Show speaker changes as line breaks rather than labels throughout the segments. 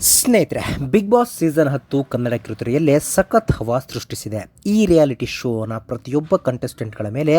ಸ್ನೇಹಿತರೆ big boss season ಹತ್ತು ಕನ್ನಡ ಕಿರುತೆರೆಯಲ್ಲೇ ಸಖತ್ ಹವಾ ಸೃಷ್ಟಿಸಿದೆ. ಈ ರಿಯಾಲಿಟಿ ಶೋನ ಪ್ರತಿಯೊಬ್ಬ ಕಂಟೆಸ್ಟೆಂಟ್ಗಳ ಮೇಲೆ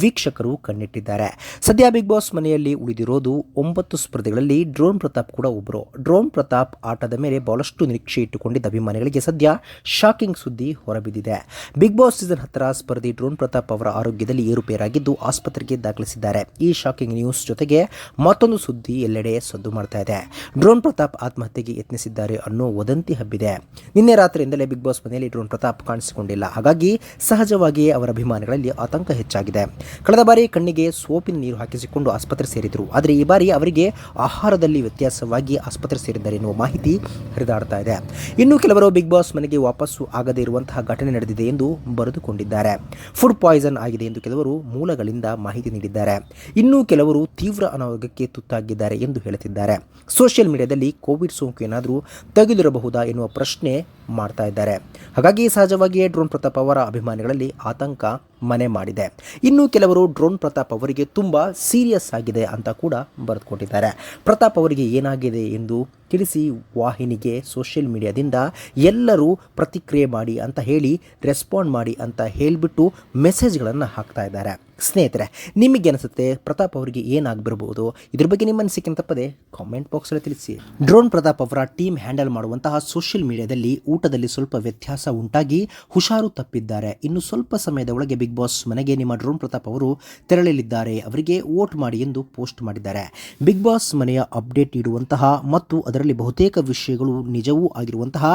ವೀಕ್ಷಕರು ಕಣ್ಣಿಟ್ಟಿದ್ದಾರೆ. ಸದ್ಯ ಬಿಗ್ ಬಾಸ್ ಮನೆಯಲ್ಲಿ ಉಳಿದಿರೋದು ಒಂಬತ್ತು ಸ್ಪರ್ಧೆಗಳಲ್ಲಿ ಡ್ರೋನ್ ಪ್ರತಾಪ್ ಕೂಡ ಒಬ್ಬರು ಡ್ರೋನ್ ಪ್ರತಾಪ್ ಆಟದ ಮೇಲೆ ಬಹಳಷ್ಟು ನಿರೀಕ್ಷೆ ಇಟ್ಟುಕೊಂಡಿದ್ದ ಅಭಿಮಾನಿಗಳಿಗೆ ಸದ್ಯ ಶಾಕಿಂಗ್ ಸುದ್ದಿ ಹೊರಬಿದ್ದಿದೆ. ಬಿಗ್ ಬಾಸ್ ಸೀಸನ್ ಹತ್ತರ ಸ್ಪರ್ಧಿ ಡ್ರೋನ್ ಪ್ರತಾಪ್ ಅವರ ಆರೋಗ್ಯದಲ್ಲಿ ಏರುಪೇರಾಗಿದ್ದು ಆಸ್ಪತ್ರೆಗೆ ದಾಖಲಿಸಿದ್ದಾರೆ. ಈ ಶಾಕಿಂಗ್ ನ್ಯೂಸ್ ಜೊತೆಗೆ ಮತ್ತೊಂದು ಸುದ್ದಿ ಎಲ್ಲೆಡೆ ಸದ್ದು ಮಾಡ್ತಾ ಇದೆ. ಡ್ರೋನ್ ಪ್ರತಾಪ್ ಆತ್ಮಹತ್ಯೆಗೆ ಯತ್ನಿಸಿದ್ದಾರೆ ಅನ್ನೋ ವದಂತಿ ಹಬ್ಬಿದೆ. ನಿನ್ನೆ ರಾತ್ರಿಯಿಂದಲೇ ಬಿಗ್ ಬಾಸ್ ಮನೆಯಲ್ಲಿ ಡ್ರೋನ್ ಪ್ರತಾಪ್ ಕಾಣಿಸಿಕೊಂಡಿಲ್ಲ. ಹಾಗಾಗಿ ಸಹಜವಾಗಿಯೇ ಅವರ ಅಭಿಮಾನಿಗಳಲ್ಲಿ ಆತಂಕ ಹೆಚ್ಚಾಗಿದೆ. ಕಳೆದ ಬಾರಿ ಕಣ್ಣಿಗೆ ಸೋಪಿನ ನೀರು ಹಾಕಿಸಿಕೊಂಡು ಆಸ್ಪತ್ರೆ ಸೇರಿದರು. ಆದರೆ ಈ ಬಾರಿ ಅವರಿಗೆ ಆಹಾರದಲ್ಲಿ ವ್ಯತ್ಯಾಸವಾಗಿ ಆಸ್ಪತ್ರೆ ಸೇರಿದ್ದಾರೆ ಎನ್ನುವ ಮಾಹಿತಿ ಹರಿದಾಡ್ತಾ ಇದೆ. ಇನ್ನು ಕೆಲವರು ಬಿಗ್ ಬಾಸ್ ಮನೆಗೆ ವಾಪಸ್ಸು ಆಗದೇ ಇರುವಂತಹ ಘಟನೆ ನಡೆದಿದೆ ಎಂದು ಬರೆದುಕೊಂಡಿದ್ದಾರೆ. ಫುಡ್ ಪಾಯ್ಸನ್ ಆಗಿದೆ ಎಂದು ಕೆಲವರು ಮೂಲಗಳಿಂದ ಮಾಹಿತಿ ನೀಡಿದ್ದಾರೆ. ಇನ್ನು ಕೆಲವರು ತೀವ್ರ ಅನಾರೋಗ್ಯಕ್ಕೆ ತುತ್ತಾಗಿದ್ದಾರೆ ಎಂದು ಹೇಳುತ್ತಿದ್ದಾರೆ. ಸೋಷಿಯಲ್ ಮೀಡಿಯಾದಲ್ಲಿ ಕೋವಿಡ್ ಸೋಂಕು ಏನಾದರೂ ತೆಗೆದಿರಬಹುದಾ ಎನ್ನುವ ಪ್ರಶ್ನೆ ಮಾಡ್ತಾ ಇದ್ದಾರೆ. ಹಾಗಾಗಿ ಸಹಜವಾಗಿಯೇ ಡ್ರೋನ್ ಪ್ರತಾಪ್ ಅವರ ಅಭಿಮಾನಿಗಳಲ್ಲಿ ಆತಂಕ ಮನೆ ಮಾಡಿದೆ. ಇನ್ನು ಕೆಲವರು ಡ್ರೋನ್ ಪ್ರತಾಪ್ ಅವರಿಗೆ ತುಂಬ ಸೀರಿಯಸ್ ಆಗಿದೆ ಅಂತ ಕೂಡ ಬರೆದುಕೊಟ್ಟಿದ್ದಾರೆ. ಪ್ರತಾಪ್ ಅವರಿಗೆ ಏನಾಗಿದೆ ಎಂದು ತಿಳಿಸಿ ವಾಹಿನಿಗೆ ಸೋಷಿಯಲ್ ಮೀಡಿಯಾದಿಂದ ಎಲ್ಲರೂ ಪ್ರತಿಕ್ರಿಯೆ ಮಾಡಿ ಅಂತ ಹೇಳಿ ರೆಸ್ಪಾಂಡ್ ಮಾಡಿ ಅಂತ ಹೇಳಿಬಿಟ್ಟು ಮೆಸೇಜ್ಗಳನ್ನು ಹಾಕ್ತಾ ಇದ್ದಾರೆ. ಸ್ನೇಹಿತರೆ, ನಿಮಗೆ ಅನಿಸುತ್ತೆ ಪ್ರತಾಪ್ ಅವರಿಗೆ ಏನಾಗಬಿರ್ಬೋದು? ಇದ್ರ ಬಗ್ಗೆ ನಿಮ್ಮ ಅನಿಸಿಕೆ ತಪ್ಪದೆ ಕಾಮೆಂಟ್ ಬಾಕ್ಸಲ್ಲಿ ತಿಳಿಸಿ. ಡ್ರೋನ್ ಪ್ರತಾಪ್ ಅವರ ಟೀಮ್ ಹ್ಯಾಂಡಲ್ ಮಾಡುವಂತಹ ಸೋಷಿಯಲ್ ಮೀಡಿಯಾದಲ್ಲಿ ಊಟದಲ್ಲಿ ಸ್ವಲ್ಪ ವ್ಯತ್ಯಾಸ ಉಂಟಾಗಿ ಹುಷಾರು ತಪ್ಪಿದ್ದಾರೆ. ಇನ್ನು ಸ್ವಲ್ಪ ಸಮಯದ ಒಳಗೆ ಬಿಗ್ ಬಾಸ್ ಮನೆಗೆ ನಿಮ್ಮ ಡ್ರೋನ್ ಪ್ರತಾಪ್ ಅವರು ತೆರಳಲಿದ್ದಾರೆ. ಅವರಿಗೆ ವೋಟ್ ಮಾಡಿ ಎಂದು ಪೋಸ್ಟ್ ಮಾಡಿದ್ದಾರೆ. ಬಿಗ್ ಬಾಸ್ ಮನೆಯ ಅಪ್ಡೇಟ್ ನೀಡುವಂತಹ ಮತ್ತು ಅದರಲ್ಲಿ ಬಹುತೇಕ ವಿಷಯಗಳು ನಿಜವೂ ಆಗಿರುವಂತಹ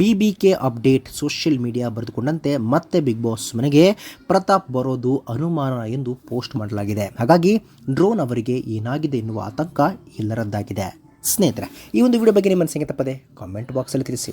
B K update social media ಬರೆದುಕೊಂಡಂತೆ ಮತ್ತೆ ಬಿಗ್ ಬಾಸ್ ಮನೆಗೆ ಪ್ರತಾಪ್ ಬರೋದು ಅನುಮಾನ ಎಂದು ಪೋಸ್ಟ್ ಮಾಡಲಾಗಿದೆ. ಹಾಗಾಗಿ ಡ್ರೋನ್ ಅವರಿಗೆ ಏನಾಗಿದೆ ಎನ್ನುವ ಆತಂಕ ಎಲ್ಲರದ್ದಾಗಿದೆ. ಸ್ನೇಹಿತರೆ, ಈ ಒಂದು ವಿಡಿಯೋ ಬಗ್ಗೆ ನಿಮ್ಮ ಮನಸ್ಸಿಗೆ ತಪ್ಪದೆ ಕಾಮೆಂಟ್ ಬಾಕ್ಸಲ್ಲಿ ತಿಳಿಸಿ.